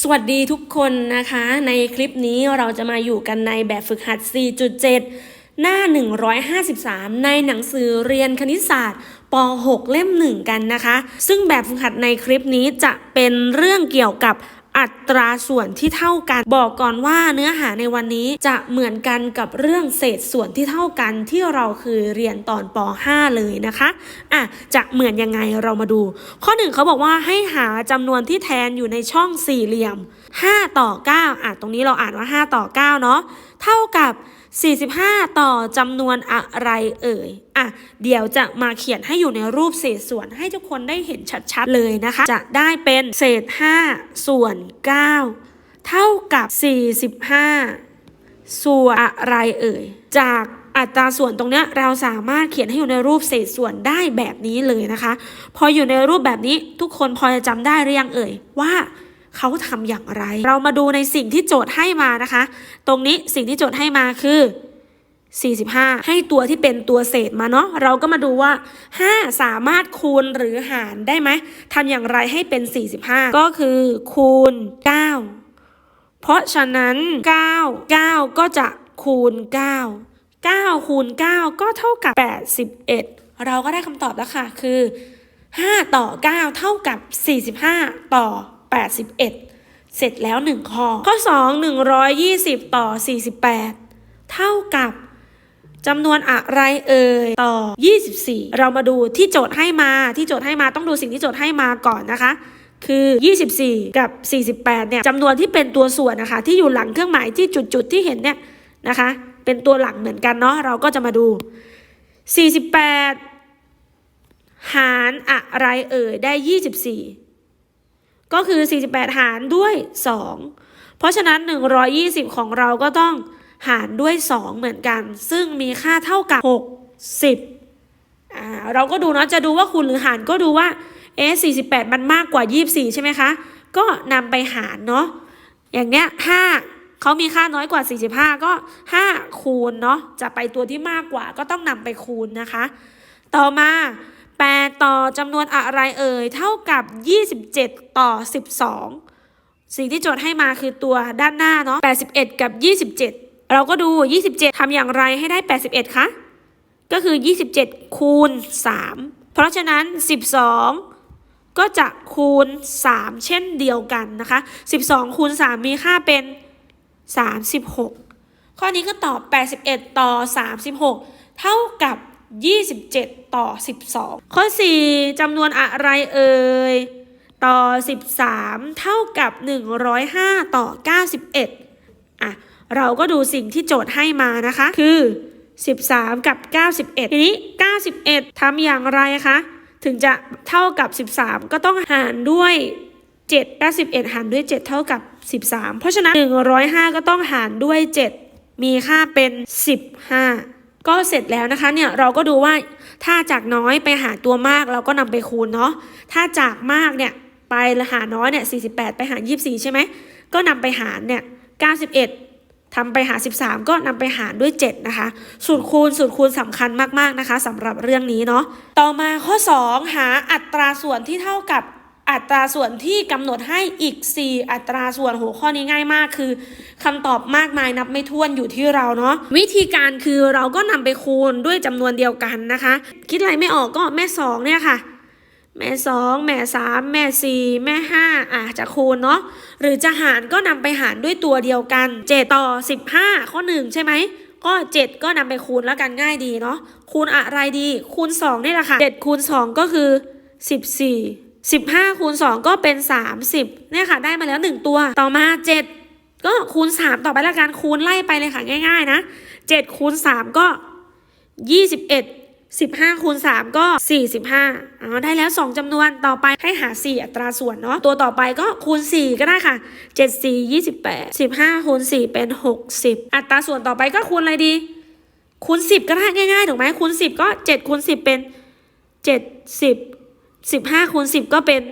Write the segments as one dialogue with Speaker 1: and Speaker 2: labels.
Speaker 1: สวัสดีทุกคนนะคะ ในคลิปนี้เราจะมาอยู่กันในแบบฝึกหัด 4.7 หน้า 153 ในหนังสือเรียนคณิตศาสตร์ป .6 เล่ม 1 กันนะคะ ซึ่งแบบฝึกหัดในคลิปนี้จะเป็นเรื่องเกี่ยวกับ อัตราส่วนที่เท่ากัน บอกก่อนว่าเนื้อหาในวันนี้จะเหมือนกันกับเรื่องเศษส่วนที่เท่ากันที่เราเคยเรียนตอนป .5 เลยนะคะอะจะเหมือนยังไงเรามาดู ข้อหนึ่งเขาบอกว่าให้หาจำนวนที่แทนอยู่ในช่องสี่เหลี่ยม 5 ต่อ 9อะตรงนี้เราอ่านว่า 5 ต่อ 9 เนาะเท่ากับ 45 ต่อจำนวนอะไรเอ่ย อะ เดี๋ยวจะมาเขียนให้อยู่ในรูปเศษส่วนให้ทุกคนได้เห็นชัดๆเลยนะคะ จะได้เป็นเศษ 5 ส่วน 9 เท่ากับ 45 ส่วนอะไรเอ่ย จากอัตราส่วนตรงเนี้ยเราสามารถเขียนให้อยู่ในรูปเศษส่วนได้แบบนี้เลยนะคะ พออยู่ในรูปแบบนี้ทุกคนพอจะจำได้หรือยังเอ่ยว่า เขาทำอย่างไร เรามาดูในสิ่งที่โจทย์ให้มานะคะ ตรงนี้สิ่งที่โจทย์ให้มาคือ 45 ให้ตัวที่เป็นตัวเศษมาเนาะเราก็มาดูว่า 5 สามารถคูณหรือหารได้ไหมทำอย่างไรให้เป็น 45 ก็คือคูณ 9 เพราะฉะนั้น 9 9 ก็จะคูณ 9 9คูณ9 ก็เท่ากับ 81 เราก็ได้คำตอบแล้วค่ะ คือ 5 ต่อ 9 เท่ากับ 45 ต่อ 81 เสร็จแล้ว 1 ข้อ ข้อ 2 120 ต่อ 48 เท่ากับจำนวนอะไรเอ่ยต่อ 24 เรามาดูที่โจทย์ให้มาที่โจทย์ให้มาต้องดูสิ่งที่โจทย์ให้มาก่อนนะคะ คือ 24 กับ 48 เนี่ยจำนวนที่เป็นตัวส่วนนะคะ ที่อยู่หลังเครื่องหมายที่จุดๆที่เห็นเนี่ยนะคะ เป็นตัวหลังเหมือนกันเนาะเราก็จะมาดู 48 หารอะไรเอ่ยได้ 24 ก็คือ 48 หารด้วย 2 เพราะฉะนั้น 120 ของเราก็ต้องหารด้วย 2 เหมือนกัน ซึ่งมีค่าเท่ากับ 60อ่าเราก็ดูเนาะจะดูว่าคูณหรือหารก็ดูว่าเอ๊ะ48 มันมากกว่า 24 ใช่ไหมคะ ก็นำไปหารเนาะอย่างเนี้ย5เขามีค่าน้อยกว่า 45 ก็ 5 คูณเนาะ จะไปตัวที่มากกว่าก็ต้องนำไปคูณนะคะ ต่อมา 8 ต่อจำนวนอะไรเอ่ย เท่ากับ 27 ต่อ 12 สิ่งที่โจทย์ให้มาคือตัวด้านหน้าเนาะ81 กับ 27 เราก็ดู 27ทำอย่างไรให้ได้ 81 คะ ก็คือ 27 คูณ 3 เพราะฉะนั้น 12 ก็จะคูณ 3 เช่นเดียวกันนะคะ 12 คูณ 3 มีค่าเป็น 36 ข้อนี้ก็ตอบ 81 ต่อ 36 เท่ากับ 27 ต่อ 12 ข้อ 4จำนวนอะไรเอ่ย ต่อ 13 เท่ากับ 105 ต่อ 91 อะ เราก็ดูสิ่งที่โจทย์ให้มานะคะ คือ 13 กับ 91 ทีนี้ 91ทำอย่างไรคะ ถึงจะเท่ากับ 13 ก็ต้องหารด้วย7 91 หารด้วย 7 เท่ากับ 13 เพราะฉะนั้น 105 ก็ต้องหารด้วย 7 มีค่าเป็น 15 ก็เสร็จแล้วนะคะเนี่ยเราก็ดูว่าถ้าจากน้อยไปหาตัวมากเราก็นำไปคูณเนาะถ้าจากมากเนี่ยไปหาน้อยเนี่ย48 ไปหาร 24 ใช่ไหมก็นำไปหารเนี่ย91ทำไปหา 13 ก็นำไปหารด้วย 7 นะคะ สูตรคูณสูตรคูณสำคัญมากๆนะคะสำหรับเรื่องนี้เนาะต่อมาข้อ 2 หาอัตราส่วนที่เท่ากับ อัตราส่วนที่กำหนดให้อีก 4 อัตราส่วนหัวข้อนี้ง่ายมากคือคำตอบมากมายนับไม่ถ้วนอยู่ที่เราเนาะวิธีการคือเราก็นำไปคูณด้วยจำนวนเดียวกันนะคะ คิดอะไรไม่ออกก็แม่2เนี่ยค่ะ แม่สองแม่สามแม่สี่แม่ห้าอะจะคูณเนาะหรือจะหารก็นำไปหารด้วยตัวเดียวกันเจต่อสิบห้าข้อหนึ่งใช่ไหมก็เจ็ดก็นำไปคูณแล้วกันง่ายดีเนาะคูณอะไรดี คูณสองนี่แหละค่ะเจ็ดคูณสองก็คือสิ บสี่สิบห้าคูณสองก็เป็นสามสิบเนี่ยค่ะ ได้มาแล้วหนึ่งตัว ต่อมาเจ็ดก็คูณสามต่อไปละกันคูณไล่ไปเลยค่ะง่ายๆนะเจ็ดคูณสามก็ยี่สิบเอ็ด15คูณ3ก็ 45อ๋อได้แล้ว 2จำนวนต่อไปให้หา 4 อัตราส่วนเนาะตัวต่อไปก็คูณ 4 ก็ได้ค่ะ 7 4 28 15คูณ4เป็น 60 อัตราส่วนต่อไปก็คูณอะไรดี คูณ 10 ก็ได้ง่ายๆถูกไหมคูณ 10 ก็ 7คูณ10 เป็น 70 15คูณ10ก็เป็น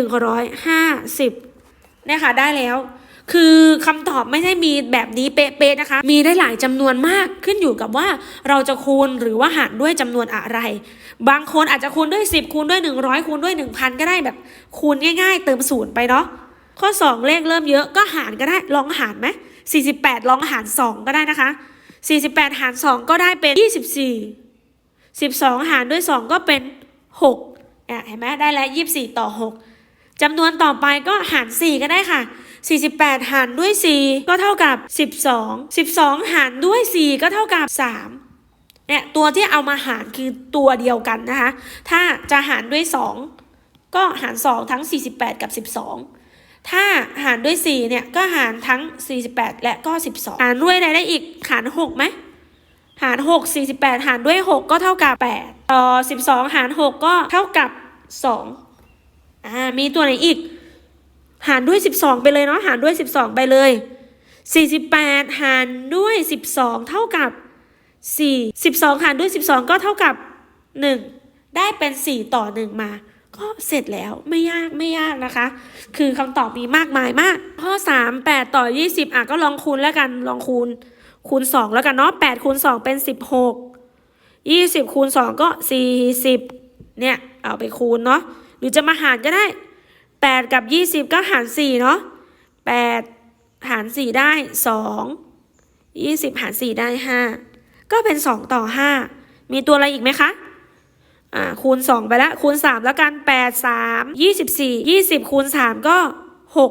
Speaker 1: 150เนี่ยค่ะได้แล้ว คือคำตอบไม่ได้มีแบบนี้เป๊ะๆนะคะ มีได้หลายจำนวนมากขึ้นอยู่กับว่าเราจะคูณหรือว่าหารด้วยจำนวนอะไร บางคนอาจจะคูณด้วย 10 คูณด้วย 100 คูณด้วย 1,000 ก็ได้แบบคูณง่าย ๆ เติมศูนย์ไปเนาะข้อ 2 เลขเริ่มเยอะก็หารก็ได้ลองหารไหม48 ลองหาร 2 ก็ได้นะคะ 48 หาร 2 ก็ได้เป็น 24 12 หารด้วย 2 ก็เป็น 6 เห็นไหมได้แล้ว24ต่อ6จำนวนต่อไปก็หาร 4 ก็ได้ค่ะ 48 หารด้วย 4 ก็เท่ากับ 12 12 หารด้วย 4 ก็เท่ากับ 3 เนี่ยตัวที่เอามาหารคือตัวเดียวกันนะคะ ถ้าจะหารด้วย 2 ก็หาร 2 ทั้ง 48 กับ 12 ถ้าหารด้วย 4 เนี่ยก็หารทั้ง 48 และก็ 12 หารด้วยอะไรได้อีก หาร 6 ไหม หาร 6 48 หารด้วย 6 ก็เท่ากับ 8 ต่อ 12 หาร 6 ก็เท่ากับ 2 อ่า มีตัวไหนอีก หารด้วย 12 ไปเลยเนาะ หารด้วย 12 ไปเลย 48 หารด้วย 12 เท่ากับ 4 12 หารด้วย 12 ก็เท่ากับ 1 ได้เป็น 4 ต่อ 1 มา ก็เสร็จแล้ว ไม่ยาก ไม่ยากนะคะ คือคำตอบมีมากมายมาก ข้อ 3 8 ต่อ 20 อะ ก็ลองคูณแล้วกัน ลองคูณ คูณ 2 แล้วกันเนาะ8คูณ 2 เป็น 16 20 คูณ 2 ก็ 40 เนี่ย เอาไปคูณเนาะหรือจะมาหารก็ได้ 8 กับ 20 ก็หาร 4 เนาะ8 หาร 4 ได้ 2 20 หาร 4 ได้ 5 ก็เป็น 2 ต่อ 5 มีตัวอะไรอีกไหมคะอ่าคูณ 2 ไปแล้วคูณ 3 แล้วกัน 8 3 24 20 คูณ 3 ก็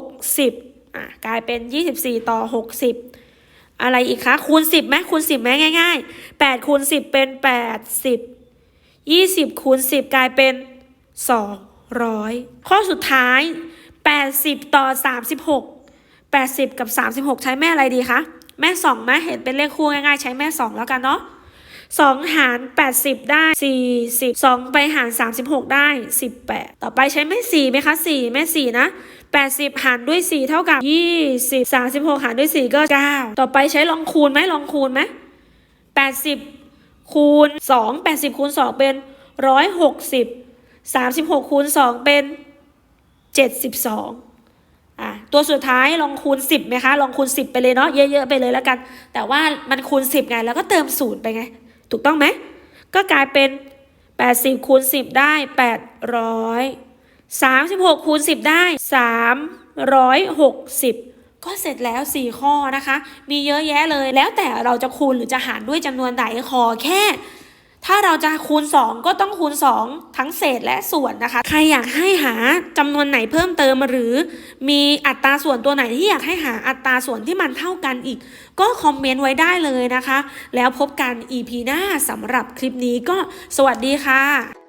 Speaker 1: 60อ่ากลายเป็น 24 ต่อ 60 อะไรอีกคะ คูณ10ไหมคูณ10ไหมง่ายๆ8คูณ10เป็น80 20คูณ10กลายเป็น200ข้อสุดท้าย80ต่อ36 80กับ36ใช้แม่อะไรดีคะ แม่2ไหมเห็นเป็นเลขคู่ง่ายๆ ใช้แม่2แล้วกันเนาะ 2 หาร 80 ได้ 40 2 ไปหาร 36 ได้ 18 ต่อไปใช้แม่4ไหมคะ 4 แม่ 4 นะ 80 หารด้วย 4 เท่ากับ 20 36 หารด้วย 4 ก็ 9 ต่อไปใช้ลองคูณไหมลองคูณไหม 80 คูณ 2 80 คูณ 2 เป็น 160 36 คูณ 2 เป็น 72อะตัวสุดท้ายลองคูณ 10ไหมคะ ลองคูณ 10 ไปเลยเนาะเยอะๆไปเลยแล้วกัน แต่ว่ามันคูณ 10 ไง แล้วก็เติมศูนย์ไปไง ถูกต้องไหม ก็กลายเป็น 80คูณ10 ได้ 800 36คูณ10 ได้ 360ก็เสร็จแล้ว 4 ข้อนะคะ มีเยอะแยะเลย แล้วแต่เราจะคูณหรือจะหารด้วยจำนวนใดขอแค่ ถ้าเราจะคูณ 2 ก็ต้องคูณ 2 ทั้งเศษและส่วนนะคะ ใครอยากให้หาจำนวนไหนเพิ่มเติมหรือ มีอัตราส่วนตัวไหนที่อยากให้หาอัตราส่วนที่มันเท่ากันอีก ก็คอมเมนต์ไว้ได้เลยนะคะ แล้วพบกัน EP หน้าสำหรับคลิปนี้ก็สวัสดีค่ะ